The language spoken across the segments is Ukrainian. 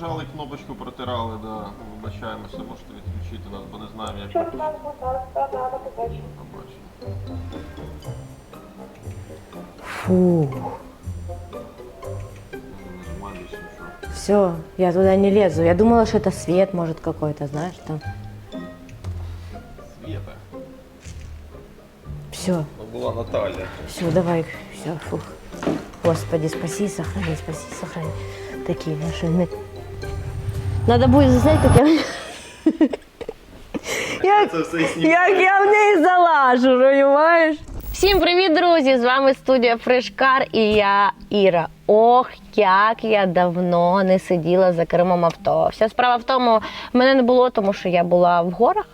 Нажали кнопочку, протирали, да. Вибачаємося, можете відключити нас, бо не знаємо, як Що ви у нас буде складно побачити? побачимо. Фу, Нажимаємо більше нічого. все, я туда не лезу. Я думала, что это свет, может, какой-то, знаешь, там. Світа. Все, Ну, була Наталя. все, давай, все, фух. Господи, спаси, сохрани, спаси, сохрани. Такие машины. Надо будет буде как я... Як, як я в неї залажу, розумієш? Всім привіт, друзі! З вами студія Фришкар і я Іра. Ох, як я давно не сиділа за кермом авто. Вся справа в тому, мене не було, тому що я була в горах.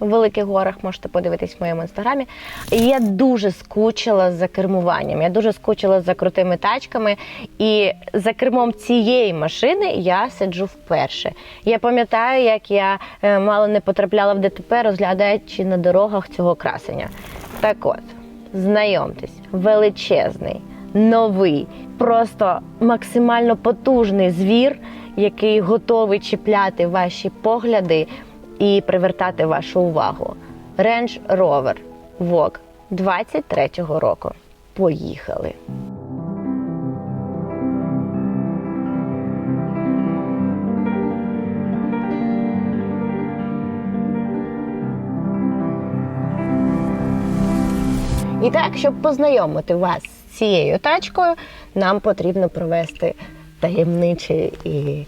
В великих горах можете подивитись в моєму інстаграмі. Я дуже скучила за кермуванням. Я дуже скучила за крутими тачками. І за кермом цієї машини я сиджу вперше. Я пам'ятаю, як я е, мало не потрапляла в ДТП, розглядаючи на дорогах цього красення. Так от, знайомтесь, величезний, новий, просто максимально потужний звір, який готовий чіпляти ваші погляди і привертати вашу увагу. Range Rover Vogue 23-го року. Поїхали! І так, щоб познайомити вас з цією тачкою, нам потрібно провести таємничий і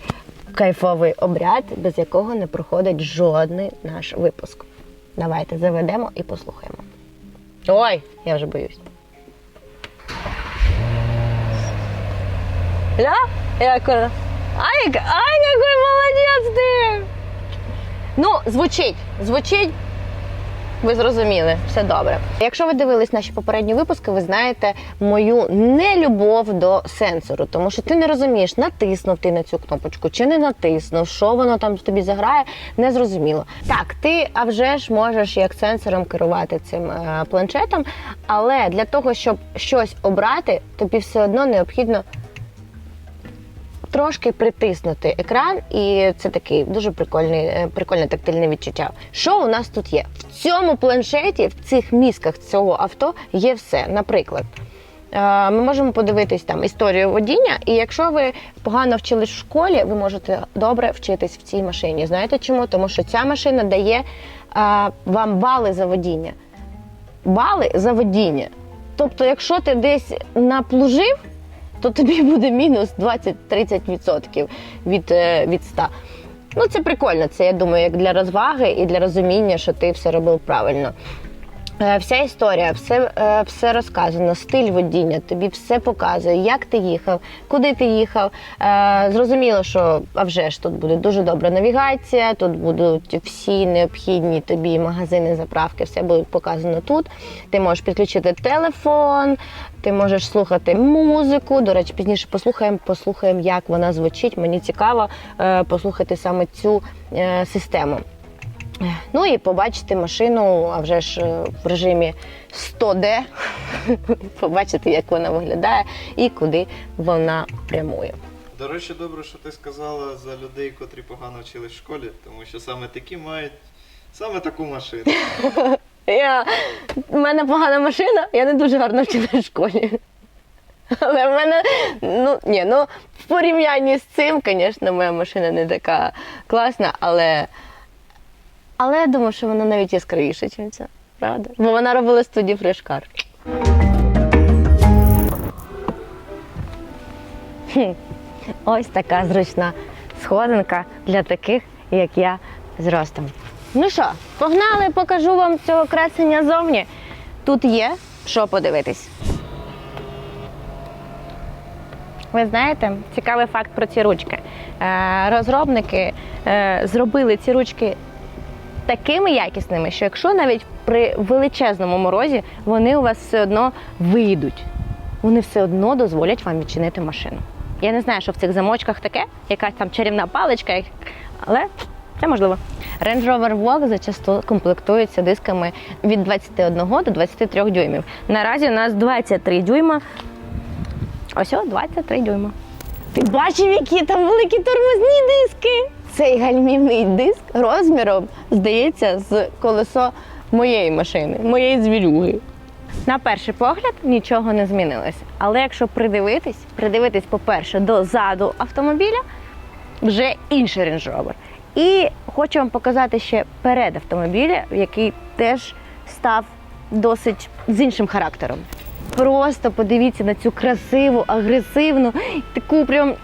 кайфовий обряд, без якого не проходить жодний наш випуск. Давайте заведемо і послухаємо. Ой, я вже боюсь. Ля? Як? Ай, ай, який молодець ти! Ну, звучить, звучить ви зрозуміли, все добре. Якщо ви дивились наші попередні випуски, ви знаєте мою нелюбов до сенсору, тому що ти не розумієш, натиснув ти на цю кнопочку чи не натиснув, що воно там тобі заграє, не зрозуміло. Так, ти а вже ж можеш як сенсором керувати цим е, планшетом, але для того, щоб щось обрати, тобі все одно необхідно трошки притиснути екран, і це такий дуже прикольний, е, прикольне тактильне відчуття. Що у нас тут є? В цьому планшеті, в цих мізках цього авто є все. Наприклад, е, ми можемо подивитись там історію водіння, і якщо ви погано вчились в школі, ви можете добре вчитись в цій машині. Знаєте чому? Тому що ця машина дає е, вам бали за водіння. Бали за водіння. Тобто, якщо ти десь наплужив, то тобі буде мінус 20-30% від, е, від 100. Ну, це прикольно. Це я думаю, як для розваги і для розуміння, що ти все робив правильно. Е, Вся історія, все, е, все розказано, стиль водіння, тобі все показує, як ти їхав, куди ти їхав. Е, Зрозуміло, що а вже ж тут буде дуже добра навігація, тут будуть всі необхідні тобі магазини, заправки, все буде показано тут. Ти можеш підключити телефон, ти можеш слухати музику. До речі, пізніше послухаємо, послухаємо, як вона звучить. Мені цікаво послухати саме цю систему. Ну і побачити машину, а вже ж е, в режимі 100D, побачити, як вона виглядає і куди вона прямує. До речі, добре, що ти сказала за людей, котрі погано вчились в школі, тому що саме такі мають саме таку машину. Я... У мене погана машина, я не дуже гарно вчила в школі. Але в мене, ну ні, ну в порівнянні з цим, звісно, моя машина не така класна, але, але я думаю, що вона навіть яскравіша, ніж ця. Правда? Бо вона робила студію фрешкар. Ось така зручна сходинка для таких, як я, з. Ну що, погнали, покажу вам цього красення зовні. Тут є що подивитись. Ви знаєте, цікавий факт про ці ручки. Е, Розробники е, зробили ці ручки такими якісними, що якщо навіть при величезному морозі вони у вас все одно вийдуть, вони все одно дозволять вам відчинити машину. Я не знаю, що в цих замочках таке, якась там чарівна паличка, але це можливо. Range Rover Vogue зачасту комплектується дисками від 21 до 23 дюймів. Наразі у нас 23 дюйма. Ось о, 23 дюйма. Ти бачив, які там великі тормозні диски? Цей гальмівний диск розміром, здається, з колесо моєї машини, моєї звірюги. На перший погляд нічого не змінилось. Але якщо придивитись, придивитись, по-перше, до заду автомобіля, вже інший Range Rover. І хочу вам показати ще перед автомобіля, який теж став досить з іншим характером. Просто подивіться на цю красиву, агресивну, таку прям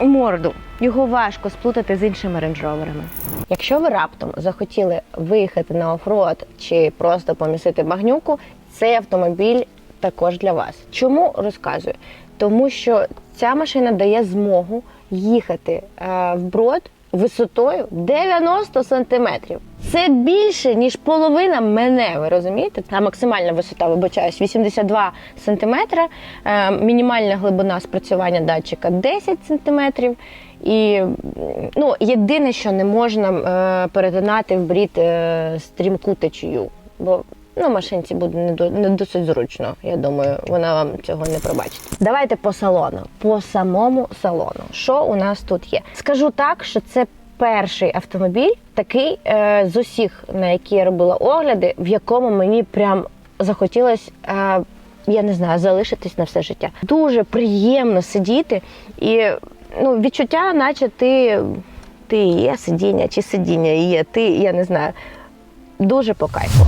морду. Його важко сплутати з іншими рейндж-роверами. Якщо ви раптом захотіли виїхати на офроад чи просто помісити багнюку, цей автомобіль також для вас. Чому розказую? Тому що ця машина дає змогу їхати е, вброд висотою 90 сантиметрів. Це більше ніж половина мене. Ви розумієте? А максимальна висота, вибачаюсь, 82 сантиметра, е, мінімальна глибина спрацювання датчика 10 сантиметрів. І ну, єдине, що не можна е, перетинати в брід е, стрімку течію, бо ну, машинці буде не, до, не досить зручно. Я думаю, вона вам цього не пробачить. Давайте по салону. По самому салону. Що у нас тут є? Скажу так, що це перший автомобіль, такий е, з усіх, на які я робила огляди, в якому мені прям захотілося. Е, я не знаю, залишитись на все життя. Дуже приємно сидіти і ну, відчуття, наче ти, ти є сидіння, чи сидіння є ти, я не знаю. Дуже по кайфу.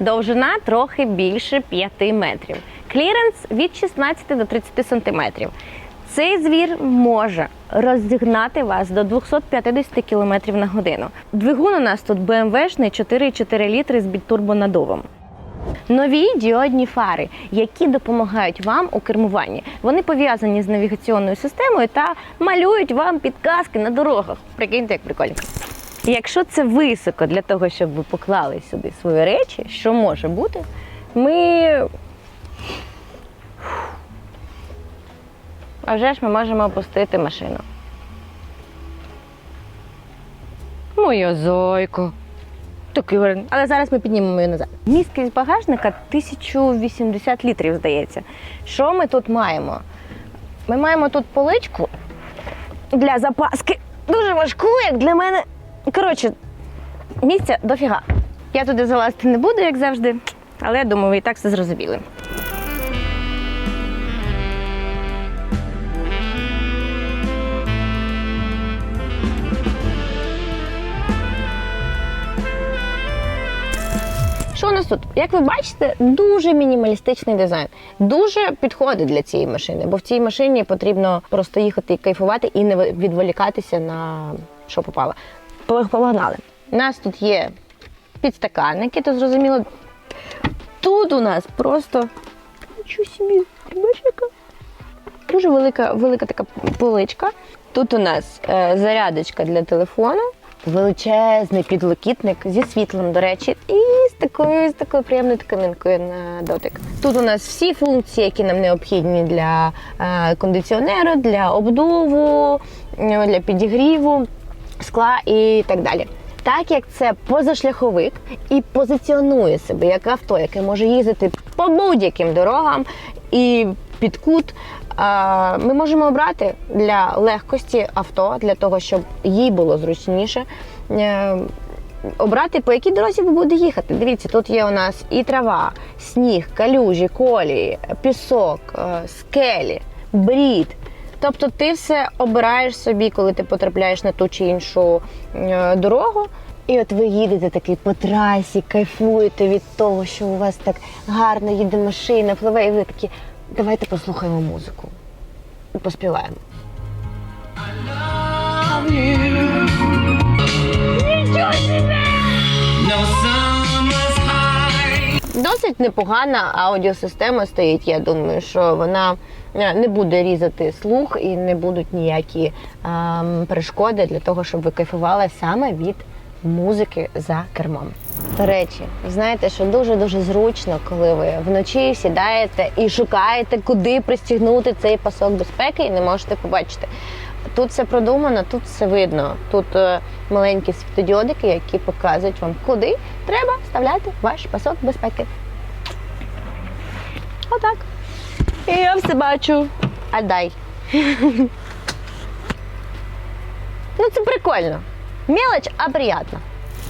Довжина трохи більше 5 метрів. Кліренс від 16 до 30 сантиметрів. Цей звір може розігнати вас до 250 км на годину. Двигун у нас тут BMW-шний 4,4 літри з бітурбонадувом. Нові діодні фари, які допомагають вам у кермуванні. Вони пов'язані з навігаційною системою та малюють вам підказки на дорогах. Прикиньте, як прикольно. Якщо це високо для того, щоб ви поклали сюди свої речі, що може бути, ми. А вже ж ми можемо опустити машину. Моя зойко. Такий варіант. Але зараз ми піднімемо її назад. Місткість багажника 1080 літрів, здається. Що ми тут маємо? Ми маємо тут поличку для запаски. Дуже важку, як для мене. Коротше, місця дофіга. Я туди залазити не буду, як завжди, але я думаю, ви і так все зрозуміли. Нас тут? Як ви бачите, дуже мінімалістичний дизайн. Дуже підходить для цієї машини, бо в цій машині потрібно просто їхати і кайфувати і не відволікатися на що попало. Погнали. У нас тут є підстаканники, то зрозуміло. Тут у нас просто собі, яка дуже велика, велика така поличка. Тут у нас е, зарядочка для телефону, величезний підлокітник зі світлом, до речі, і такою, з такою приємною тканинкою на дотик. Тут у нас всі функції, які нам необхідні для е, кондиціонеру, для обдуву, е, для підігріву скла і так далі. Так як це позашляховик і позиціонує себе як авто, яке може їздити по будь-яким дорогам і під кут, ми можемо обрати для легкості авто, для того, щоб їй було зручніше. Обрати, по якій дорозі ви будете їхати. Дивіться, тут є у нас і трава, сніг, калюжі, колії, пісок, е, скелі, брід. Тобто ти все обираєш собі, коли ти потрапляєш на ту чи іншу е, дорогу. І от ви їдете такий по трасі, кайфуєте від того, що у вас так гарно їде машина, пливе, і ви такі, давайте послухаємо музику. І поспіваємо. No summer's high. Досить непогана аудіосистема стоїть. Я думаю, що вона е, не буде різати слух і не будуть ніякі ем, перешкоди для того, щоб ви кайфували саме від музики за кермом. До речі, знаєте, що дуже дуже зручно, коли ви вночі сідаєте і шукаєте, куди пристігнути цей пасок безпеки, і не можете побачити. Тут все продумано, тут все видно. Тут е, маленькі світодіодики, які показують вам, куди треба вставляти ваш пасок безпеки. Отак. І я все бачу. А дай. ну це прикольно. Мелоч, а приємно.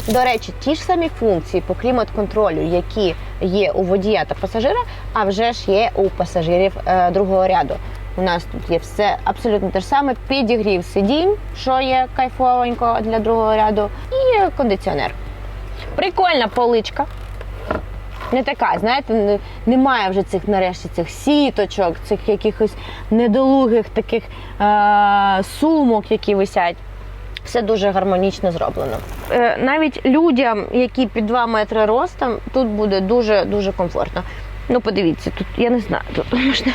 До речі, ті ж самі функції по клімат-контролю, які є у водія та пасажира, а вже ж є у пасажирів е, другого ряду. У нас тут є все абсолютно те ж саме: підігрів сидінь, що є кайфовенько для другого ряду, і кондиціонер. Прикольна поличка. Не така, знаєте, немає вже цих нарешті цих сіточок, цих якихось недолугих таких е- сумок, які висять. Все дуже гармонічно зроблено. Е, навіть людям, які під 2 метри ростом, тут буде дуже дуже комфортно. Ну, подивіться, тут я не знаю, тут можна.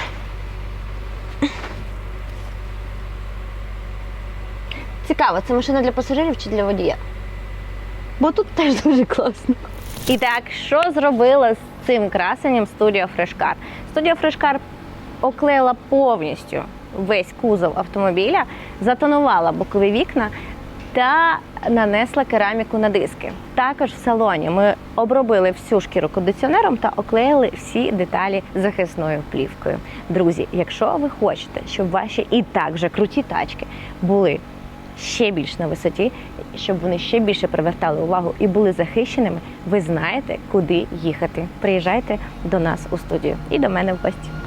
Цікаво, це машина для пасажирів чи для водія? Бо тут теж дуже класно. І так, що зробила з цим красенням студія Фрешкар? Студія Фрешкар оклеїла повністю весь кузов автомобіля, затонувала бокові вікна та нанесла кераміку на диски. Також в салоні ми обробили всю шкіру кондиціонером та оклеїли всі деталі захисною плівкою. Друзі, якщо ви хочете, щоб ваші і так вже круті тачки були ще більш на висоті, щоб вони ще більше привертали увагу і були захищеними, ви знаєте, куди їхати. Приїжджайте до нас у студію і до мене в гості.